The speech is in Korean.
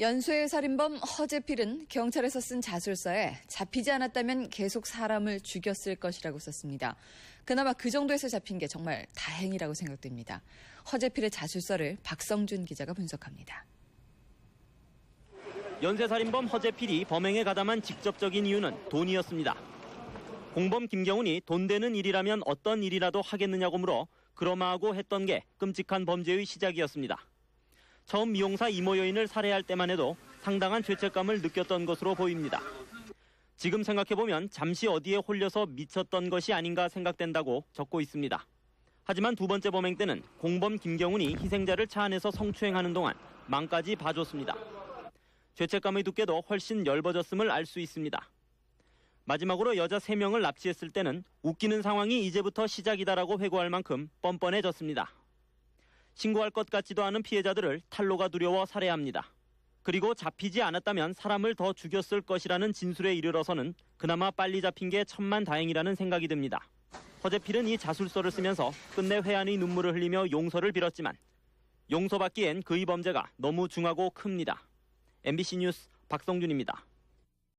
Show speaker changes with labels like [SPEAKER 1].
[SPEAKER 1] 연쇄 살인범 허재필은 경찰에서 쓴 자술서에 잡히지 않았다면 계속 사람을 죽였을 것이라고 썼습니다. 그나마 그 정도에서 잡힌 게 정말 다행이라고 생각됩니다. 허재필의 자술서를 박성준 기자가 분석합니다.
[SPEAKER 2] 연쇄살인범 허재필이 범행에 가담한 직접적인 이유는 돈이었습니다. 공범 김경훈이 돈 되는 일이라면 어떤 일이라도 하겠느냐고 물어 그러마하고 했던 게 끔찍한 범죄의 시작이었습니다. 처음 미용사 이모 여인을 살해할 때만 해도 상당한 죄책감을 느꼈던 것으로 보입니다. 지금 생각해보면 잠시 어디에 홀려서 미쳤던 것이 아닌가 생각된다고 적고 있습니다. 하지만 두 번째 범행 때는 공범 김경훈이 희생자를 차 안에서 성추행하는 동안 망까지 봐줬습니다. 죄책감의 두께도 훨씬 엷어졌음을 알 수 있습니다. 마지막으로 여자 3명을 납치했을 때는 웃기는 상황이 이제부터 시작이다라고 회고할 만큼 뻔뻔해졌습니다. 신고할 것 같지도 않은 피해자들을 탈로가 두려워 살해합니다. 그리고 잡히지 않았다면 사람을 더 죽였을 것이라는 진술에 이르러서는 그나마 빨리 잡힌 게 천만 다행이라는 생각이 듭니다. 허재필은 이 자술서를 쓰면서 끝내 회한의 눈물을 흘리며 용서를 빌었지만 용서받기엔 그의 범죄가 너무 중하고 큽니다. MBC 뉴스 박성준입니다.